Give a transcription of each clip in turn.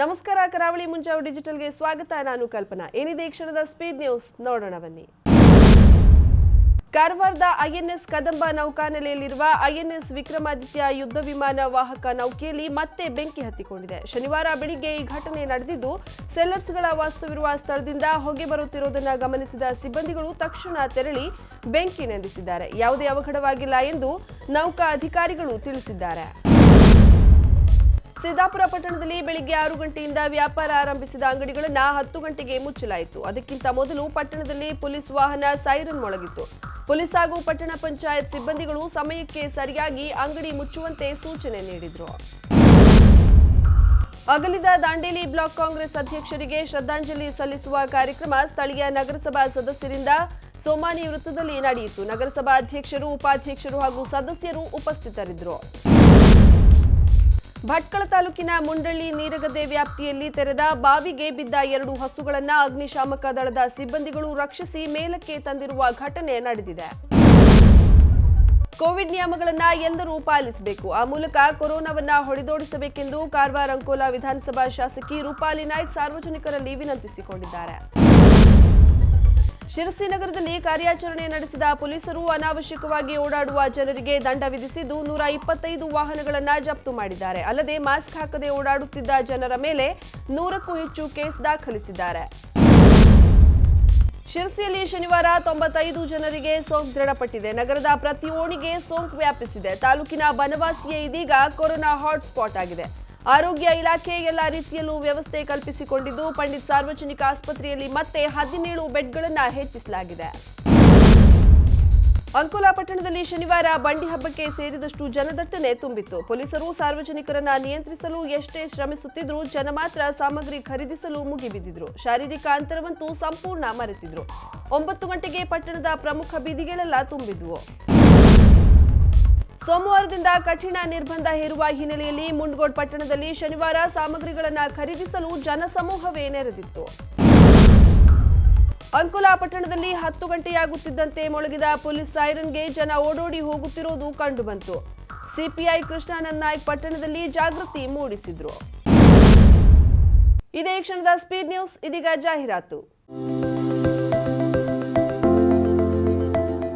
ನಮಸ್ಕಾರ, ಕರಾವಳಿ ಮುಂಜಾವು ಡಿಜಿಟಲ್ಗೆ ಸ್ವಾಗತ. ನಾನು ಕಲ್ಪನಾ. ಏನಿದೆ ಕ್ಷಣದ ಸ್ಪೀಡ್ ನ್ಯೂಸ್? ನೋಡೋಣ ಬನ್ನಿ. ಕಾರವಾರದ ಐಎನ್ಎಸ್ ಕದಂಬ ನೌಕಾನೆಲೆಯಲ್ಲಿರುವ ಐಎನ್ಎಸ್ ವಿಕ್ರಮಾದಿತ್ಯ ಯುದ್ಧ ವಿಮಾನ ವಾಹಕ ನೌಕೆಯಲ್ಲಿ ಮತ್ತೆ ಬೆಂಕಿ ಹತ್ತಿಕೊಂಡಿದೆ. ಶನಿವಾರ ಬೆಳಿಗ್ಗೆ ಈ ಘಟನೆ ನಡೆದಿದ್ದು, ಸೆಲ್ಲರ್ಸ್ಗಳ ವಾಸ್ತವಿರುವ ಸ್ಥಳದಿಂದ ಹೊಗೆ ಬರುತ್ತಿರುವುದನ್ನು ಗಮನಿಸಿದ ಸಿಬ್ಬಂದಿಗಳು ತಕ್ಷಣ ತೆರಳಿ ಬೆಂಕಿ ನಂದಿಸಿದ್ದಾರೆ. ಯಾವುದೇ ಅವಘಡವಾಗಿಲ್ಲ ಎಂದು ನೌಕಾ ಅಧಿಕಾರಿಗಳು ತಿಳಿಸಿದ್ದಾರೆ. ಸಿದ್ದಾಪುರ ಪಟ್ಟಣದಲ್ಲಿ ಬೆಳಿಗ್ಗೆ ಆರು ಗಂಟೆಯಿಂದ ವ್ಯಾಪಾರ ಆರಂಭಿಸಿದ ಅಂಗಡಿಗಳನ್ನು ಹತ್ತು ಗಂಟೆಗೆ ಮುಚ್ಚಲಾಯಿತು. ಅದಕ್ಕಿಂತ ಮೊದಲು ಪಟ್ಟಣದಲ್ಲಿ ಪೊಲೀಸ್ ವಾಹನ ಸೈರನ್ ಮೊಳಗಿತ್ತು. ಪೊಲೀಸ್ ಹಾಗೂ ಪಟ್ಟಣ ಪಂಚಾಯತ್ ಸಿಬ್ಬಂದಿಗಳು ಸಮಯಕ್ಕೆ ಸರಿಯಾಗಿ ಅಂಗಡಿ ಮುಚ್ಚುವಂತೆ ಸೂಚನೆ ನೀಡಿದರು. ಅಗಲಿದ ದಾಂಡೇಲಿ ಬ್ಲಾಕ್ ಕಾಂಗ್ರೆಸ್ ಅಧ್ಯಕ್ಷರಿಗೆ ಶ್ರದ್ಧಾಂಜಲಿ ಸಲ್ಲಿಸುವ ಕಾರ್ಯಕ್ರಮ ಸ್ಥಳೀಯ ನಗರಸಭಾ ಸದಸ್ಯರಿಂದ ಸೋಮಾನಿ ವೃತ್ತದಲ್ಲಿ ನಡೆಯಿತು. ನಗರಸಭಾ ಅಧ್ಯಕ್ಷರು, ಉಪಾಧ್ಯಕ್ಷರು ಹಾಗೂ ಸದಸ್ಯರು ಉಪಸ್ಥಿತರಿದ್ದರು. ಭಟ್ಕಳ ತಾಲೂಕಿನ ಮುಂಡಳ್ಳಿ ನೀರಗದ್ದೆ ವ್ಯಾಪ್ತಿಯಲ್ಲಿ ತೆರೆದ ಬಾವಿಗೆ ಬಿದ್ದ ಎರಡು ಹಸುಗಳನ್ನು ಅಗ್ನಿಶಾಮಕ ದಳದ ಸಿಬ್ಬಂದಿಗಳು ರಕ್ಷಿಸಿ ಮೇಲಕ್ಕೆ ತಂದಿರುವ ಘಟನೆ ನಡೆದಿದೆ. ಕೋವಿಡ್ ನಿಯಮಗಳನ್ನು ಎಲ್ಲರೂ ಪಾಲಿಸಬೇಕು. ಆ ಮೂಲಕ ಕೊರೋನಾವನ್ನು ಹೊಡೆದೋಡಿಸಬೇಕೆಂದು ಕಾರವಾರ ಅಂಕೋಲಾ ವಿಧಾನಸಭಾ ಶಾಸಕಿ ರೂಪಾಲಿ ನಾಯ್ಕ್ ಸಾರ್ವಜನಿಕರಲ್ಲಿ ವಿನಂತಿಸಿಕೊಂಡಿದ್ದಾರೆ. ಶಿರಸಿ ನಗರದಲ್ಲಿ ಕಾರ್ಯಾಚರಣೆ ನಡೆಸಿದ ಪೊಲೀಸರು ಅನಾವಶ್ಯಕವಾಗಿ ಓಡಾಡುವ ಜನರಿಗೆ ದಂಡ ವಿಧಿಸಿದ್ದು ನೂರ ಇಪ್ಪತ್ತೈದು ವಾಹನಗಳನ್ನು ಜಪ್ತು ಮಾಡಿದ್ದಾರೆ. ಅಲ್ಲದೆ ಮಾಸ್ಕ್ ಹಾಕದೆ ಓಡಾಡುತ್ತಿದ್ದ ಜನರ ಮೇಲೆ ನೂರಕ್ಕೂ ಹೆಚ್ಚು ಕೇಸ್ ದಾಖಲಿಸಿದ್ದಾರೆ. ಶಿರಸಿಯಲ್ಲಿ ಶನಿವಾರ ತೊಂಬತ್ತೈದು ಜನರಿಗೆ ಸೋಂಕು ದೃಢಪಟ್ಟಿದೆ. ನಗರದ ಪ್ರತಿ ಓಣಿಗೆ ಸೋಂಕು ವ್ಯಾಪಿಸಿದೆ. ತಾಲೂಕಿನ ಬನವಾಸಿಯೇ ಇದೀಗ ಕೊರೋನಾ ಹಾಟ್ಸ್ಪಾಟ್ ಆಗಿದೆ. ಆರೋಗ್ಯ ಇಲಾಖೆ ಎಲ್ಲ ರೀತಿಯಲ್ಲೂ ವ್ಯವಸ್ಥೆ ಕಲ್ಪಿಸಿಕೊಂಡಿದ್ದು ಪಂಡಿತ್ ಸಾರ್ವಜನಿಕ ಆಸ್ಪತ್ರೆಯಲ್ಲಿ ಮತ್ತೆ ಹದಿನೇಳು ಬೆಡ್ಗಳನ್ನು ಹೆಚ್ಚಿಸಲಾಗಿದೆ. ಅಂಕೋಲಾ ಪಟ್ಟಣದಲ್ಲಿ ಶನಿವಾರ ಬಂಡಿ ಹಬ್ಬಕ್ಕೆ ಸೇರಿದಷ್ಟು ಜನದಟ್ಟಣೆ ತುಂಬಿತ್ತು. ಪೊಲೀಸರು ಸಾರ್ವಜನಿಕರನ್ನ ನಿಯಂತ್ರಿಸಲು ಎಷ್ಟೇ ಶ್ರಮಿಸುತ್ತಿದ್ರೂ ಜನ ಮಾತ್ರ ಸಾಮಗ್ರಿ ಖರೀದಿಸಲು ಮುಗಿಬಿದ್ದಿದ್ರು. ಶಾರೀರಿಕ ಅಂತರವಂತೂ ಸಂಪೂರ್ಣ ಮರೆತಿದ್ರು. ಒಂಬತ್ತು ಗಂಟೆಗೆ ಪಟ್ಟಣದ ಪ್ರಮುಖ ಬೀದಿಗಳೆಲ್ಲ ತುಂಬಿದ್ವು. ಸೋಮವಾರದಿಂದ ಕಠಿಣ ನಿರ್ಬಂಧ ಹೇರುವ ಹಿನ್ನೆಲೆಯಲ್ಲಿ ಮುಂಡಗೋಡ್ ಪಟ್ಟಣದಲ್ಲಿ ಶನಿವಾರ ಸಾಮಗ್ರಿಗಳನ್ನು ಖರೀದಿಸಲು ಜನಸಮೂಹವೇ ನೆರೆದಿತ್ತು. ಅಂಕುಲಾ ಪಟ್ಟಣದಲ್ಲಿ ಹತ್ತು ಗಂಟೆಯಾಗುತ್ತಿದ್ದಂತೆ ಮೊಳಗಿದ ಪೊಲೀಸ್ ಸೈರನ್ಗೆ ಜನ ಓಡೋಡಿ ಹೋಗುತ್ತಿರುವುದು ಕಂಡುಬಂತು. ಸಿಪಿಐ ಕೃಷ್ಣಾನಂದ್ ನಾಯ್ಕ್ ಪಟ್ಟಣದಲ್ಲಿ ಜಾಗೃತಿ ಮೂಡಿಸಿದ್ರು. ಇದೇ ಕ್ಷಣದ ಸ್ಪೀಡ್ ನ್ಯೂಸ್, ಇದೀಗ ಜಾಹೀರಾತು.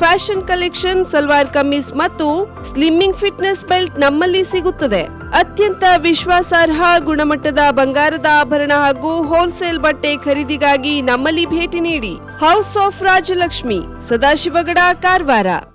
Fashion collection, salwar kameez ಮತ್ತು ಸ್ಲಿಮ್ಮಿಂಗ್ ಫಿಟ್ನೆಸ್ ಬೆಲ್ಟ್ ನಮ್ಮಲ್ಲಿ ಸಿಗುತ್ತದೆ. ಅತ್ಯಂತ ವಿಶ್ವಾಸಾರ್ಹ ಗುಣಮಟ್ಟದ ಬಂಗಾರದ ಆಭರಣ ಹಾಗೂ ಹೋಲ್ಸೇಲ್ ಬಟ್ಟೆ ಖರೀದಿಗಾಗಿ ನಮ್ಮಲ್ಲಿ ಭೇಟಿ ನೀಡಿ. House of Rajalakshmi, Sadashivgad, Karwar.